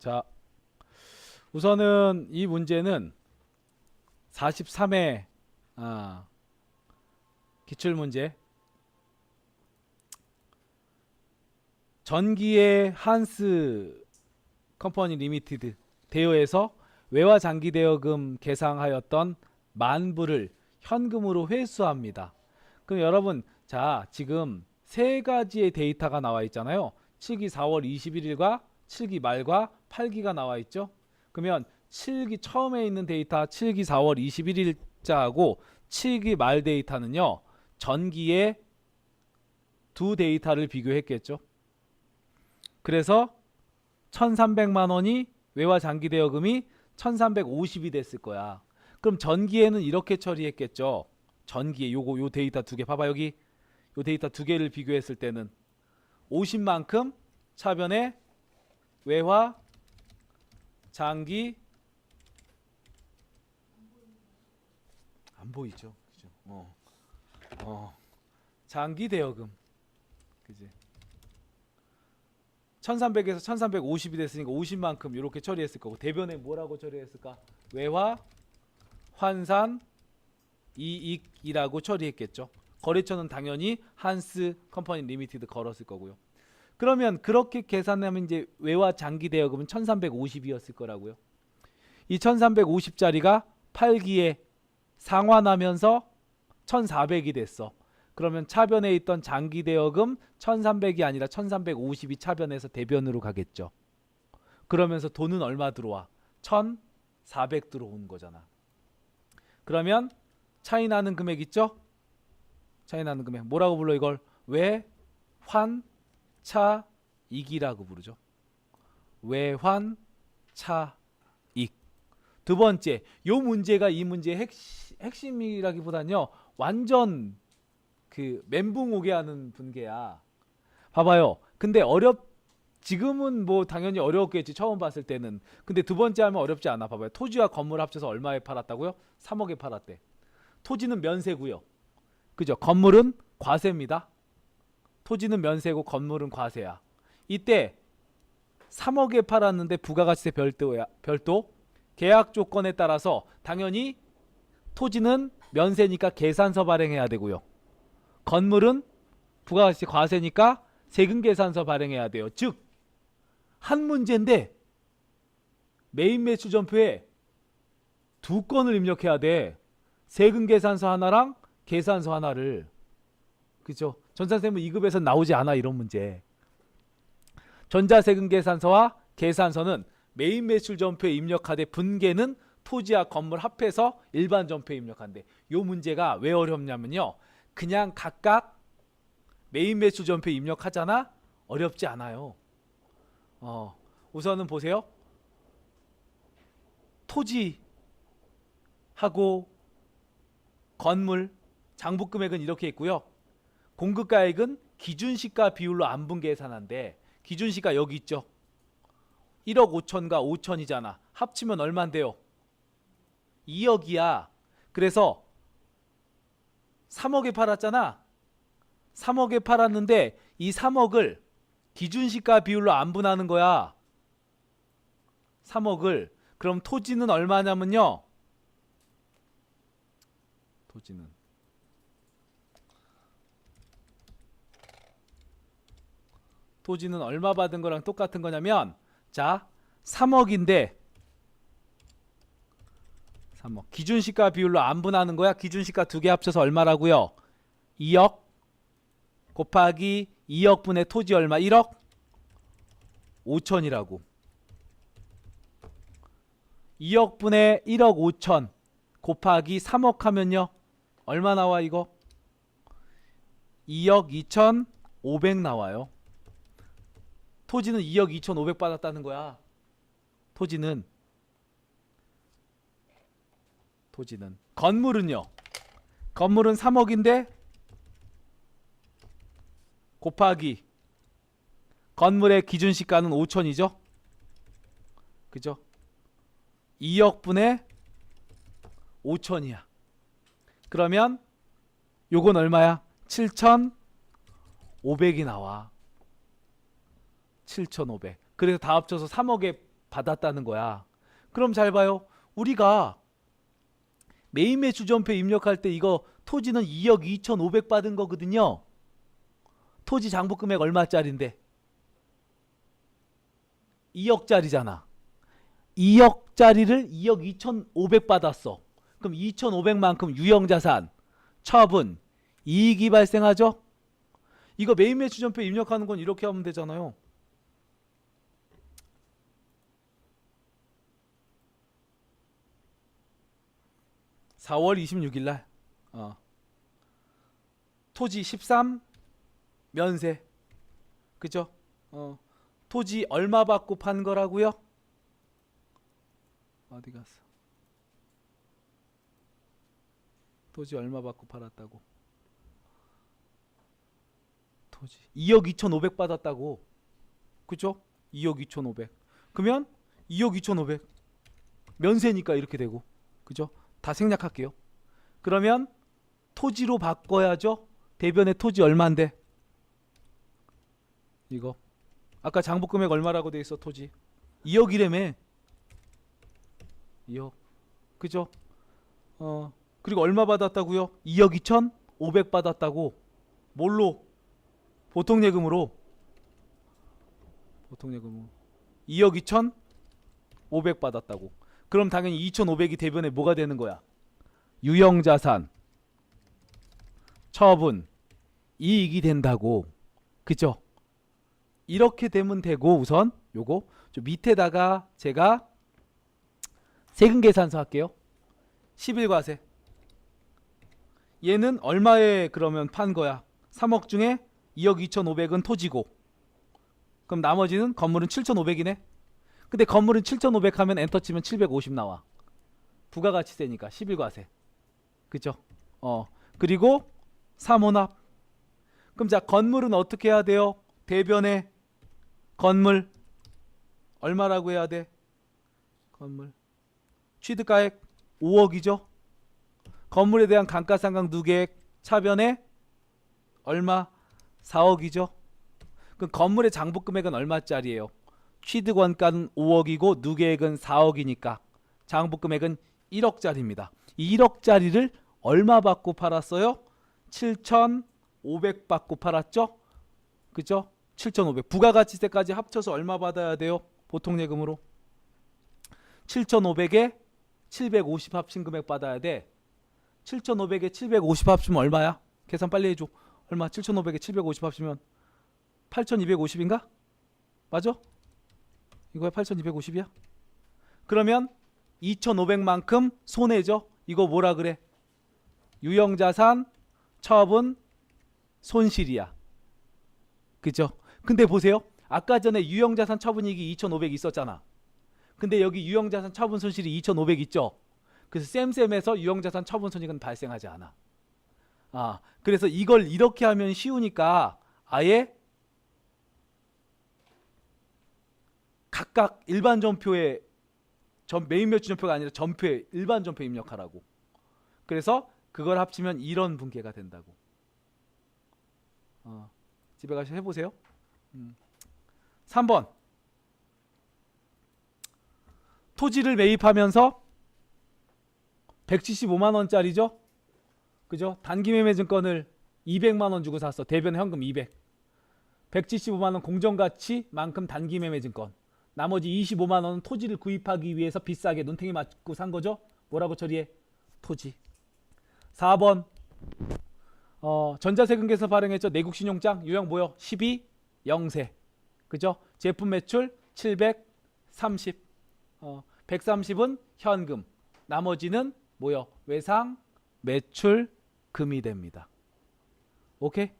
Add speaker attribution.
Speaker 1: 자, 우선은 이 문제는 43회 아, 기출 문제. 전기의 한스 컴퍼니 리미티드 대여에서 외화 장기 대여금 계상하였던 만 불을 현금으로 회수합니다. 그럼 여러분, 자, 지금 세 가지의 데이터가 나와 있잖아요. 7기 4월 21일과 7기 말과 8기가 나와 있죠. 그러면 7기 처음에 있는 데이터 7기 4월 21일자하고 7기 말 데이터는요. 전기의 두 데이터를 비교했겠죠. 그래서 1,300만 원이 외화 장기 대여금이 1,350이 됐을 거야. 그럼 전기에는 이렇게 처리했겠죠. 전기에 요거 요 데이터 두 개 봐봐 여기 요 데이터 두 개를 비교했을 때는 50만큼 차변에 외화 장기 안 보이죠. 그죠? 어. 어. 장기 대여금. 그지? 1300에서 1350이 됐으니까 50만큼 이렇게 처리했을 거고 대변에 뭐라고 처리했을까? 외화 환산 이익이라고 처리했겠죠. 거래처는 당연히 한스 컴퍼니 리미티드 걸었을 거고요. 그러면 그렇게 계산하면 이제 외화 장기 대여금은 1350이었을 거라고요. 이 1350짜리가 8기에 상환하면서 1400이 됐어. 그러면 차변에 있던 장기 대여금 1300이 아니라 1350이 차변에서 대변으로 가겠죠. 그러면서 돈은 얼마 들어와? 1400 들어온 거잖아. 그러면 차이 나는 금액 있죠? 차이 나는 금액 뭐라고 불러 이걸? 외환 차익이라고 부르죠. 외환 차익. 두 번째, 요 문제가 이 문제의 핵시, 핵심이라기보단요. 완전 그 멘붕 오게 하는 분계야. 봐봐요. 근데 어렵 지금은 뭐 당연히 어려웠겠지 처음 봤을 때는. 근데 두 번째 하면 어렵지 않아. 봐봐요. 토지와 건물 합쳐서 얼마에 팔았다고요? 3억에 팔았대. 토지는 면세고요. 그죠? 건물은 과세입니다. 토지는 면세고 건물은 과세야. 이때 3억에 팔았는데 부가가치세 별도야. 별도 계약 조건에 따라서 당연히 토지는 면세니까 계산서 발행해야 되고요. 건물은 부가가치세 과세니까 세금 계산서 발행해야 돼요. 즉 한 문제인데 메인 매출 전표에 두 건을 입력해야 돼. 세금 계산서 하나랑 계산서 하나를. 그죠? 전산세무 2급에서 나오지 않아 이런 문제. 전자세금 계산서와 계산서는 메인 매출 전표에 입력하되 분계는 토지와 건물 합해서 일반 전표에 입력한대. 요 문제가 왜 어렵냐면요. 그냥 각각 메인 매출 전표에 입력하잖아. 어렵지 않아요. 어, 우선은 보세요. 토지하고 건물 장부 금액은 이렇게 있고요. 공급가액은 기준시가 비율로 안분 계산한데 기준시가 여기 있죠. 1억 5천과 5천이잖아. 합치면 얼마인데요? 2억이야. 그래서 3억에 팔았잖아. 3억에 팔았는데 이 3억을 기준시가 비율로 안분하는 거야. 3억을 그럼 토지는 얼마냐면요. 토지는 토지는 얼마 받은 거랑 똑같은 거냐면 자 3억인데 3억. 기준시가 비율로 안 분하는 거야? 기준시가 두 개 합쳐서 얼마라고요? 2억 곱하기 2억 분의 토지 얼마? 1억? 5천이라고. 2억 분의 1억 5천 곱하기 3억 하면요? 얼마 나와 이거? 2억 2천 5백 나와요 토지는 2억 2천 5백 받았다는 거야. 토지는 토지는. 건물은요? 건물은 3억인데 곱하기 건물의 기준 시가는 5천이죠? 그죠? 2억 분의 5천이야. 그러면 요건 얼마야? 7,500이 나와 7,500 그래서 다 합쳐서 3억에 받았다는 거야. 그럼 잘 봐요. 우리가 메인 매출 전표 입력할 때 이거 토지는 2억 2,500 받은 거거든요. 토지 장부 금액 얼마짜린데? 2억짜리잖아. 2억짜리를 2억 2,500 받았어. 그럼 2,500만큼 유형자산, 처분, 이익이 발생하죠? 이거 메인 매출 전표 입력하는 건 이렇게 하면 되잖아요. (4월 26일 날) 어. 토지 13 면세. 그죠? 어. 토지 얼마 받고 판 거라고요? 어디 갔어? 토지 얼마 받고 팔았다고? 토지. 2억 2,500 받았다고. 그죠? 2억 2,500 그러면 2억 2,500 면세니까 이렇게 되고. 그죠 다 생략할게요. 그러면 토지로 바꿔야죠? 대변의 토지 얼마인데? 이거. 아까 장부 금액 얼마라고 돼 있어 토지? 2억이래매. 2억. 그죠? 어. 그리고 얼마 받았다고요? 2억 2천 500 받았다고. 뭘로? 보통 예금으로. 보통 예금으로. 2억 2천 500 받았다고 그럼 당연히 2,500이 대변에 뭐가 되는 거야? 유형자산 처분 이익이 된다고. 그죠 이렇게 되면 되고 우선 요거 저 밑에다가 제가 세금 계산서 할게요. 11과세. 얘는 얼마에 그러면 판 거야? 3억 중에 2억 2,500은 토지고. 그럼 나머지는 건물은 7,500이네 근데 건물은 7,500 하면 엔터 치면 750 나와 부가가치세니까 11과세 그죠 어 그리고 삼혼합 그럼 자 건물은 어떻게 해야 돼요 대변에 건물 얼마라고 해야 돼? 건물 취득가액 5억이죠. 건물에 대한 감가상각 누계액 차변에 얼마? 4억이죠. 그럼 건물의 장부 금액은 얼마짜리예요? 취득 원가는 5억이고 누계액은 4억이니까 장부 금액은 1억짜리입니다. 이 1억짜리를 얼마 받고 팔았어요? 7,500 받고 팔았죠? 그죠? 7,500 부가가치세까지 합쳐서 얼마 받아야 돼요? 보통 예금으로 7,500에 750 합친 금액 받아야 돼 7,500에 750 합치면 얼마야? 계산 빨리 해줘 얼마? 7,500에 750 합치면 8,250인가? 맞아? 이거야 8,250이야? 그러면 2,500만큼 손해죠? 이거 뭐라 그래? 유형자산 처분 손실이야 그죠? 근데 보세요. 아까 전에 유형자산 처분이익이 2,500 있었잖아. 근데 여기 유형자산 처분 손실이 2,500 있죠. 그래서 쌤쌤에서 유형자산 처분 손익은 발생하지 않아. 아, 그래서 이걸 이렇게 하면 쉬우니까 아예 각각 일반 전표에 전 메인 매출 전표가 아니라 전표에 일반 전표 입력하라고. 그래서 그걸 합치면 이런 분계가 된다고. 어, 집에 가서 해보세요. 3번 토지를 매입하면서 175만 원짜리죠. 그죠? 단기 매매 증권을 200만 원 주고 샀어. 대변 현금 200. 175만 원 공정 가치만큼 단기 매매 증권. 나머지 25만 원은 토지를 구입하기 위해서 비싸게 눈탱이 맞고 산 거죠. 뭐라고 처리해? 토지. 4번 어, 전자세금 계서 발행했죠. 내국 신용장 유형 뭐요? 12 영세. 그죠? 제품 매출 730. 어, 130은 현금. 나머지는 뭐요? 외상 매출금이 됩니다. 오케이?